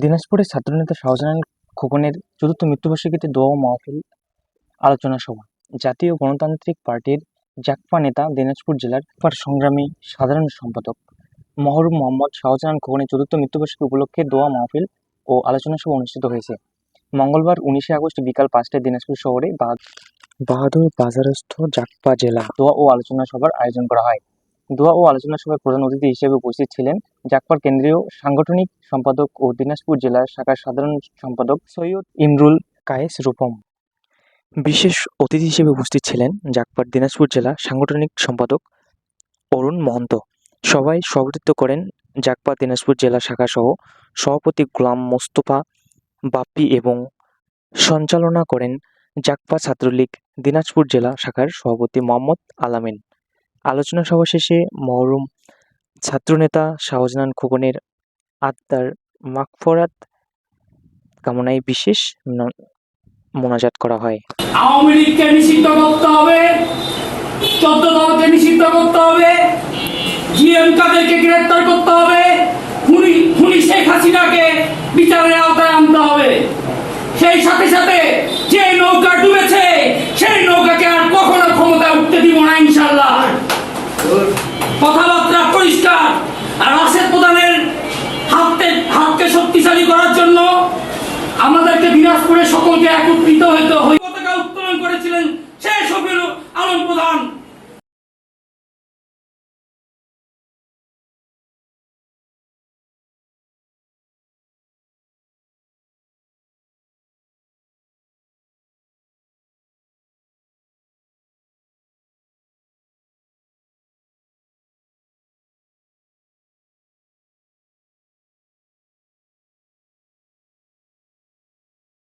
দিনাজপুরের ছাত্রনেতা শাহজাহান খোকনের চতুর্থ মৃত্যুবার্ষিকীতে দোয়া মাহফিল আলোচনা সভা। জাতীয় গণতান্ত্রিক পার্টির জাকপা নেতা দিনাজপুর জেলার পার সংগ্রামী সাধারণ সম্পাদক মহরুম মোহাম্মদ শাহজাহান খোকনের চতুর্থ মৃত্যুবার্ষিকী উপলক্ষে দোয়া, মাহফিল ও আলোচনা সভা অনুষ্ঠিত হয়েছে। মঙ্গলবার উনিশে আগস্ট বিকাল পাঁচটায় দিনাজপুর শহরে বাহাদ- বাহাদুর বাজারস্থ জাকপা জেলা দোয়া ও আলোচনা সভার আয়োজন করা হয়। দোয়া ও আলোচনা সভায় প্রধান অতিথি হিসেবে উপস্থিত ছিলেন জাকপার কেন্দ্রীয় সাংগঠনিক সম্পাদক ও দিনাজপুর জেলার শাখার সাধারণ সম্পাদক সৈয়দ ইমরুল কায়েস রূপম। বিশেষ অতিথি হিসেবে উপস্থিত ছিলেন জাকপার দিনাজপুর জেলা সাংগঠনিক সম্পাদক অরুণ মহন্ত। সবাই সভাপতিত্ব করেন জাকপা দিনাজপুর জেলা শাখা সহ সভাপতি গোলাম মোস্তফা বাপ্পি এবং সঞ্চালনা করেন জাকপা ছাত্রলীগ দিনাজপুর জেলা শাখার সভাপতি মোহাম্মদ আলামিন। আলোচনা সভা শেষে মহরুম ছাত্রনেতা শাহজাহান খোকনের আত্মার মাগফরাত কামনায় বিশেষ মোনাজাত করা হয়। আওয়ামী লীগকে নিষিদ্ধ করতে হবে, চোদ্দ দলকে নিষিদ্ধ করতে হবে জিএম কাদেরকে গ্রেপ্তার করতে হবে, খুনি খুনি শেখ হাসিনাকে বিচারের আর রাশেদ প্রধানের হাতকে হাতকে শক্তিশালী করার জন্য আমাদেরকে দিনাজপুরে সকলকে একত্রিত হইতে হই